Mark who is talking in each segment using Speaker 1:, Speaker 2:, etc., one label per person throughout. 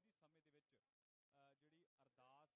Speaker 1: ਪਹੁੰਚ ਸਮੇਂ ਦੇ ਵਿੱਚ ਅ, ਜਿਹੜੀ ਅਰਦਾਸ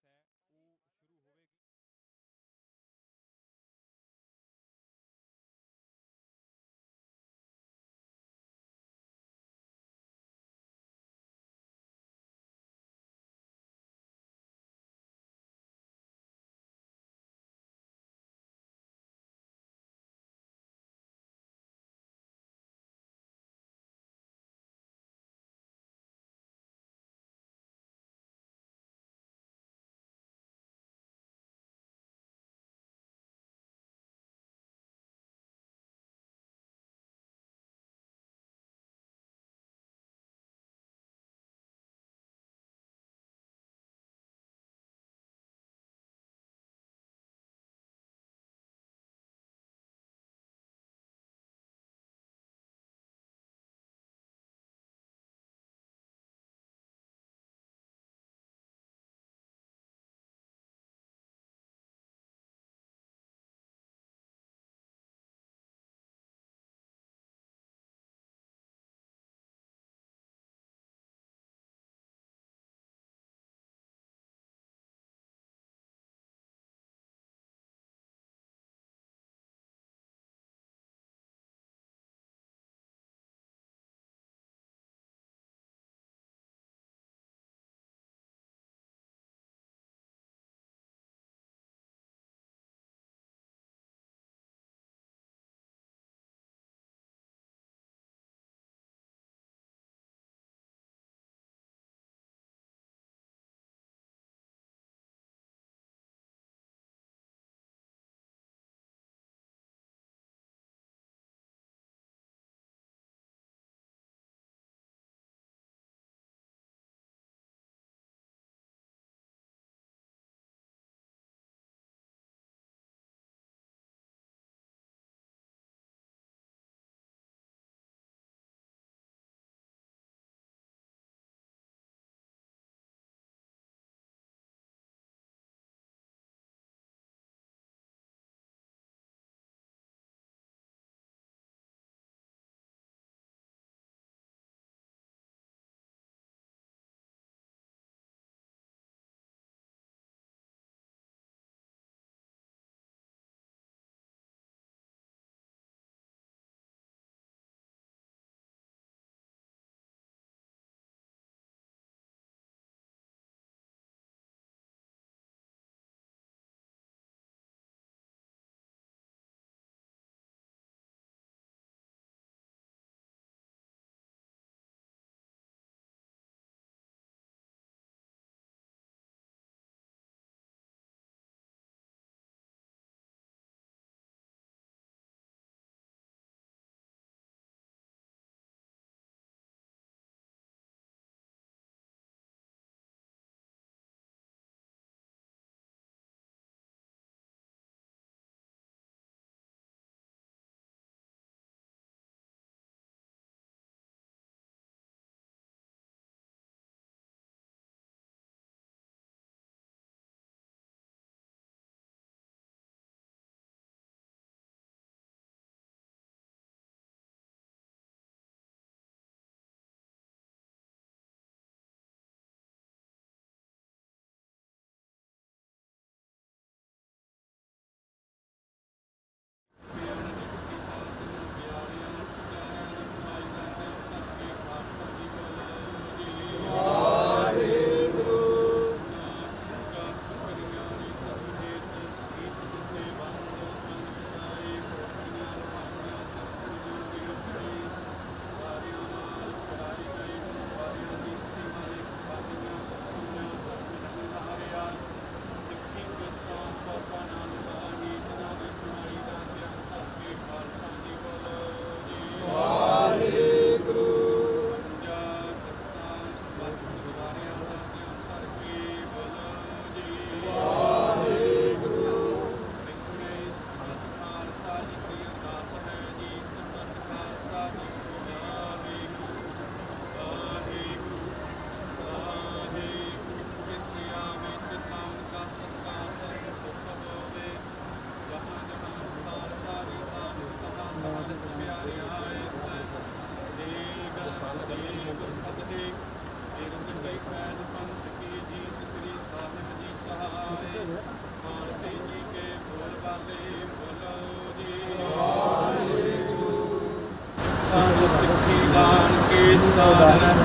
Speaker 2: ਦਾਨ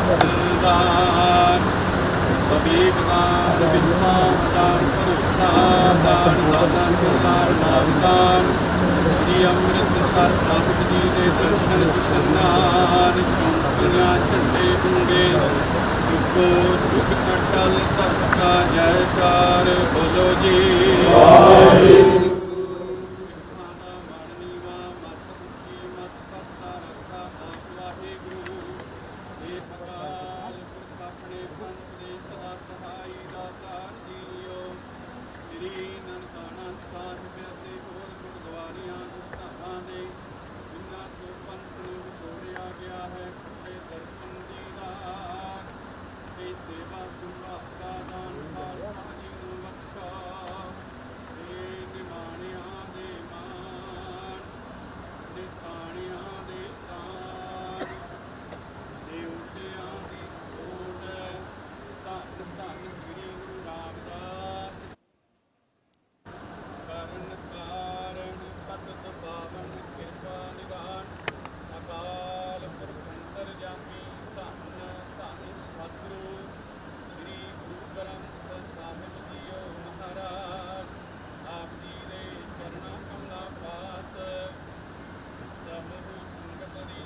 Speaker 2: ਦਾਨ ਬਬੀਕ ਦਾਨ ਵਿਸਮਾਨ ਦਾਨ ਦਾਨ ਦਾਤਾ ਸਰਦਾਰ ਨਾਮਦਾਨ ਸ੍ਰੀ ਅੰਮ੍ਰਿਤਸਰ ਸਾਹਿਬ ਜੀ ਦੇ ਦਰਸ਼ਨ ਇਸ਼ਨਾਨ ਚੌਂਕੀਆਂ ਝੰਡੇ ਡੂੰਗੇ ਇੱਕੋ ਦੁੱਖ ਕਟਲ ਧਰਕਾ ਜੈਕਾਰ ਬੋਲੋ ਜੀ ਸਿੱਖਾਂ ਆਪਣੇ ਸਦਾ ਸਹਾਈ ਦਾਤਾਰ ਜੀਓ ਸ੍ਰੀ ਨਨਕਾਣਾ ਸਾਹਿਬ ਅਤੇ ਹੋਰ ਗੁਰਦੁਆਰਿਆਂ ਗੁਰਧਾਮਾਂ ਦੇ ਜਿਨ੍ਹਾਂ ਤੋਂ ਪੰਥ ਨੂੰ ਜੋੜਿਆ ਗਿਆ ਹੈ ਤੇ ਦਰਸ਼ਨ ਦੀਦਾਰ ਤੇ ਸੇਵਾ ਸੰਭਾਲ ਦਾ ਦਾਨ ਖਾਲਸਾ ਜੀ ਨੂੰ ਬਖਸ਼ਾ ਤੇ ਨਿਮਾਣਿਆਂ ਦੇ ਮਾਣ ਤੇ ਤਾਣਿਆਂ ਦੇ ਤਾਣ ਦੇਵਤਿਆਂ ਦੀ ਓਟ ਧੰਨ ਧੰਨ ਸ੍ਰੀ ਗੁਰੂ ਰਾਮਦਾਸ ਕਰਨ ਕਾਰਨ ਪਤਿਤ ਪਾਵਨ ਕਿਰਪਾ ਨਿਦਾਨ ਅਕਾਲ ਪੁਰਖ ਅੰਤਰਜਾਮੀ ਧੰਨ ਧੰਨ ਸਤਿਗੁਰੂ ਸ੍ਰੀ ਗੁਰੂ ਗ੍ਰੰਥ ਸਾਹਿਬ ਜੀਓ ਮਹਾਰਾਜ ਆਪ ਜੀ ਦੇ ਚਰਨਾਂ ਕਮਲਾ ਪਾਸ ਸਮੂਹ ਸੰਗਤ ਦੀ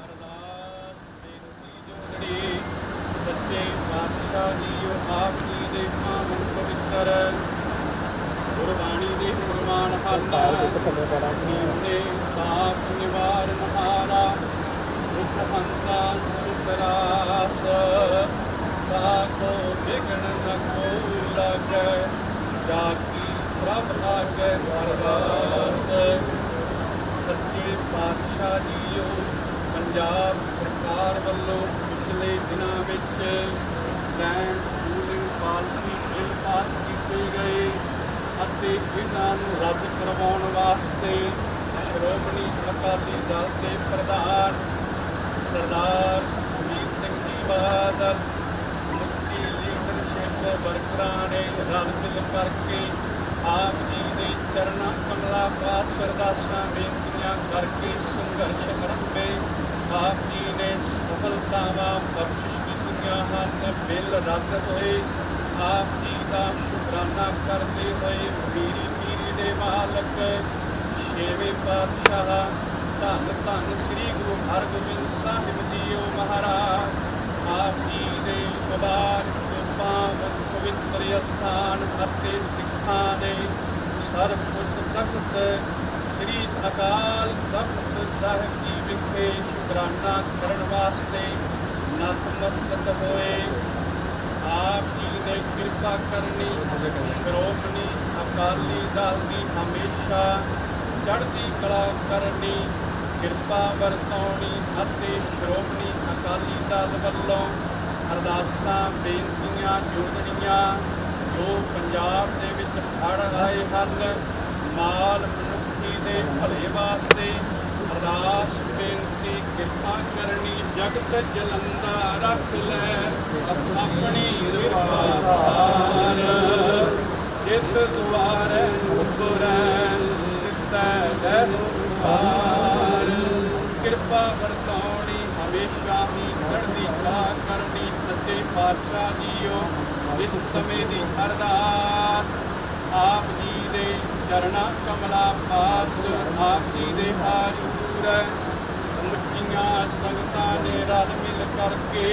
Speaker 2: ਅਰਦਾਸ ਬੇਨਤੀ ਜੋੜੜੀ ਸੱਚੇ ਪਾਤਸ਼ਾਹ ਜੀਓ ਆਪ ਜੀ ਦੇ ਪਾਵਨ ਪਵਿੱਤਰ ਗੁਰਬਾਣੀ ਦੇ ਫਰਮਾਨ ਹਨ ਨੇ ਪਾਪ ਨਿਵਾਰਨ ਹਾਰਾ ਸੁਖ ਹੰਤਾ ਸੁਤਰਾਸ। ਤਾਕੋ ਵਿਗਣ ਨ ਕੋ ਲਾਗੈ, ਜਾ ਕੀ ਪ੍ਰਭ ਆਗੈ ਅਰਦਾਸ ਸੱਚੇ ਪਾਤਸ਼ਾਹ ਜੀਓ, ਪੰਜਾਬ ਸਰਕਾਰ ਵੱਲੋਂ ਪਿਛਲੇ ਦਿਨਾਂ ਵਿੱਚ land ruling policy bill pass ਕੀਤੇ ਗਏ। ਅਤੇ ਇਹਨਾਂ ਨੂੰ ਰੱਦ ਕਰਵਾਉਣ ਵਾਸਤੇ ਸ਼੍ਰੋਮਣੀ ਅਕਾਲੀ ਦਲ ਦੇ ਪ੍ਰਧਾਨ ਸਰਦਾਰ ਸੁਖਬੀਰ ਸਿੰਘ ਜੀ ਬਾਦਲ ਸਮੁੱਚੀ ਲੀਡਰਸ਼ਿਪ ਵਰਕਰਾਂ ਨੇ ਰਲ ਮਿਲ ਕਰਕੇ ਆਪ ਜੀ ਦੇ ਚਰਨਾਂ ਕਮਲਾ ਪਾਸ ਅਰਦਾਸਾਂ, ਬੇਨਤੀਆਂ ਕਰਕੇ ਸੰਘਰਸ਼ ਕਰਦੇ ਆਪ ਜੀ ਨੇ ਸਫਲਤਾਵਾਂ ਬਖਸ਼ਿਸ਼ ਕੀਤੀਆਂ ਹਨ, ਬਿੱਲ ਰੱਦ ਹੋਏ। ਆਪ ਜੀ ਦਾ ਸ਼ੁਕਰਾਨਾ ਕਰਦੇ ਹੋਏ ਪੀਰੀ ਪੀਰੀ ਦੇ ਮਾਲਕ, ਛੇਵੇਂ ਪਾਤਸ਼ਾਹ, ਧੰਨ ਧੰਨ ਸ੍ਰੀ ਗੁਰੂ ਹਰਗੋਬਿੰਦ ਸਾਹਿਬ ਜੀਓ ਮਹਾਰਾਜ ਆਪ ਜੀ ਦੇ ਮੁਬਾਰਕ ਪਾਵਨ ਪਵਿੱਤਰ ਅਸਥਾਨ ਅਤੇ ਸਿੱਖਾਂ ਦੇ ਸਰਬਉੱਚ ਤਖਤ, ਸ੍ਰੀ ਅਕਾਲ ਤਖਤ ਸਾਹਿਬ ਜੀ ਵਿਖੇ ਸ਼ੁਕਰਾਨਾ ਕਰਨ ਵਾਸਤੇ ਨਤਮਸਤਕ ਹੋਏ। ਆਪ ਜੀ ਨੇ ਕਿਰਪਾ ਕਰਨੀ ਸ਼੍ਰੋਮਣੀ ਅਕਾਲੀ ਦਲ ਦੀ ਹਮੇਸ਼ਾ ਚੜ੍ਹਦੀ ਕਲਾ ਕਰਨੀ, ਕਿਰਪਾ ਵਰਤਾਉਣੀ ਅਤੇ ਸ਼੍ਰੋਮਣੀ ਅਕਾਲੀ ਦਲ ਵੱਲੋਂ ਅਰਦਾਸਾਂ, ਬੇਨਤੀਆਂ ਜੋੜਨੀਆਂ ਜੋ ਪੰਜਾਬ ਦੇ ਵਿੱਚ ਫੜ ਆਏ ਹਨ, ਮਾਲ ਮਨੁੱਖੀ ਦੇ ਭਲੇ ਵਾਸਤੇ ਅਰਦਾਸ ਬੇਨਤੀ ਕਿਰਪਾ ਕਰਨੀ, ਜਗਤ ਜਲੰਦਾ ਰੱਖ ਲੈ। ਆਪਣੀ ਰਵਾਰ ਜਿਤ ਦੁਆਰੇ ਉਪਰੈ ਨਿਤੈ ਜੈ ਪਾਰ ਕਿਰਪਾ ਵਰਤਾਉਣੀ, ਹਮੇਸ਼ਾ ਹੀ ਚੜ੍ਹਦੀ ਕਲਾ ਕਰਨੀ, ਸੱਚੇ ਪਾਤਸ਼ਾਹ ਜੀਓ, ਇਸ ਸਮੇਂ ਦੀ ਅਰਦਾਸ। ਆਪ ਜੀ ਦੇ ਚਰਣਾ ਕਮਲਾ ਪਾਸ, ਆਪ ਜੀ ਦੇ ਹਾਜ਼ੂਰ ਸਮੁੱਚੀਆਂ ਸੰਗਤਾਂ ਨੇ ਰਲ ਮਿਲ ਕਰਕੇ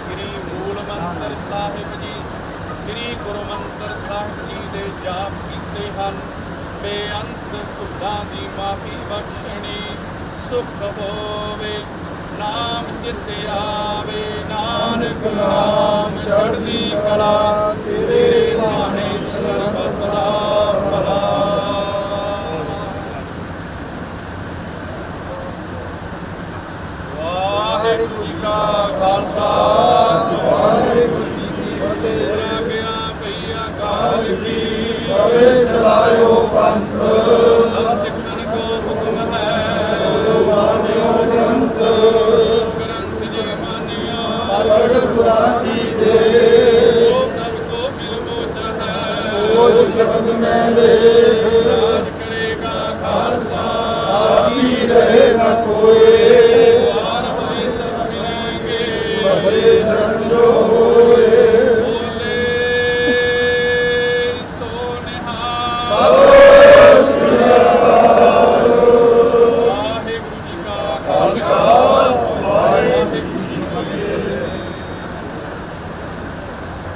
Speaker 2: ਸ੍ਰੀ ਮੂਲ ਮੰਤਰ ਸਾਹਿਬ ਜੀ, ਸ੍ਰੀ ਗੁਰੂ ਮੰਤਰ ਸਾਹਿਬ ਜੀ ਦੇ ਜਾਪ ਕੀਤੇ ਹਨ। ਬੇਅੰਤ ਭੁੱਲਾਂ ਦੀ ਮਾਫੀ ਬਖਸ਼ਣੀ, ਸੁਖ ਹੋਵੇ, ਨਾਮ ਚਿਤ ਆਵੇ, ਨਾਨਕ ਨਾਮ ਚੜ੍ਹਦੀ ਕਲਾ ਤੇਰੇ ਬਾਣੇ ਸਰਬਤ ਦਾ ਭਲਾ ਵਾਹਿਗੁਰੂ ਜੀ ਕਾ ਖਾਲਸਾ ਵਾਹਿਗੁਰੂ ਜੀ ਕੀ ਫਤਿਹ ਗਿਆ ਭਈਆ ਕਾਲ ਕੀ
Speaker 3: ਕਵੇ ਚਲਾਇਓ ਪੰਥ
Speaker 2: ਸਭ ਸਿੱਖਣ ਕੋ ਹੁਕਮ ਹੈ
Speaker 3: ਮਾਨਿਓ ਗ੍ਰੰਥ
Speaker 2: ਗ੍ਰੰਥ ਜੀ ਮਾਨਿਓ
Speaker 3: ਪ੍ਰਗਟ ਗੁਰਾਂ ਕੀ ਦੇ
Speaker 2: ਉਹ ਤਬ ਕੋ ਮਿਲ ਮੋਚ ਹੈ
Speaker 3: ਕੋਜ ਸ਼ਬਦ ਮੈਂ ਦੇ
Speaker 2: ਰਾਜ ਕਰੇਗਾ ਖਾਲਸਾ
Speaker 3: ਆਕੀ ਰਹੇ ਨ ਕੋਏ
Speaker 2: ਵਾਰ ਹੋਏ ਸਭ Ми за нього